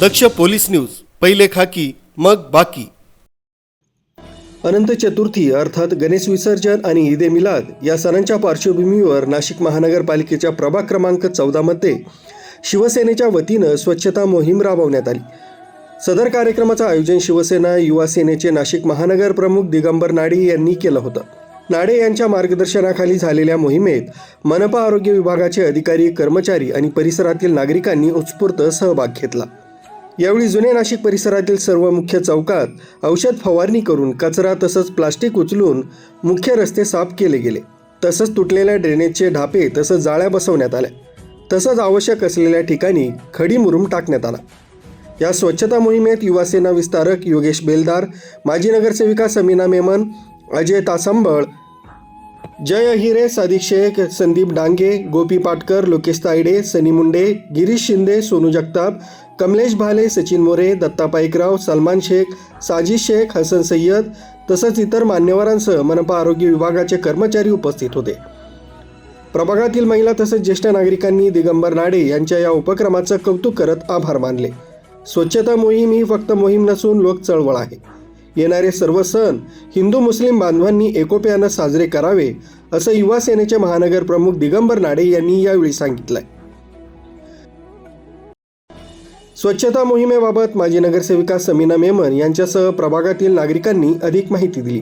दक्ष police news पहिले खाकी मग बाकी. अनंत चतुर्थी अर्थात गणेश विसर्जन आणि ईद ए मिलाद या सणांच्या पार्श्वभूमीवर नाशिक महानगरपालिकेच्या प्रभाग क्रमांक चौदामध्ये शिवसेनेच्या वतीनं स्वच्छता मोहीम राबवण्यात आली. सदर कार्यक्रमाचं आयोजन शिवसेना युवा सेनेचे नाशिक महानगर प्रमुख दिगंबर नाडे यांनी केलं होतं. नाडे यांच्या मार्गदर्शनाखाली झालेल्या मोहिमेत मनपा आरोग्य विभागाचे अधिकारी कर्मचारी आणि परिसरातील नागरिकांनी उत्स्फूर्त सहभाग घेतला. यावेळी जुने नाशिक परिसरातील सर्व मुख्य चौकात औषध फवारणी करून कचरा तसंच प्लास्टिक उचलून मुख्य रस्ते साफ केले गेले. तसंच तुटलेल्या ड्रेनेजचे ढापे तसंच जाळ्या बसवण्यात आल्या. तसंच आवश्यक असलेल्या ठिकाणी खडी मुरुम टाकण्यात आला. या स्वच्छता मोहिमेत युवासेना विस्तारक योगेश बेलदार माजी नगरसेविका समीना मेमन अजय तासंबळ जय हिरे सादिक शेख संदीप डांगे गोपी पाटकर लोकेश तायडे सनी मुंडे गिरीश शिंदे सोनू जगताप कमलेश भाले सचिन मोरे दत्ता पाईकराव सलमान शेख साजिद शेख हसन सय्यद तसंच इतर मान्यवरांसह मनपा आरोग्य विभागाचे कर्मचारी उपस्थित होते. प्रभागातील महिला तसंच ज्येष्ठ नागरिकांनी दिगंबर नाडे यांच्या या उपक्रमाचं कौतुक करत आभार मानले. स्वच्छता मोहीम ही फक्त मोहीम नसून लोक चळवळ आहे. येणारे सर्व सण हिंदू मुस्लिम बांधवांनी एकोप्यानं साजरे करावे असं युवा सेनेचे महानगर प्रमुख दिगंबर नाडे यांनी यावेळी सांगितलंय. स्वच्छता मोहिमेबाबत माजी नगरसेविका समीना मेमन यांच्यासह प्रभागातील नागरिकांनी अधिक माहिती दिली.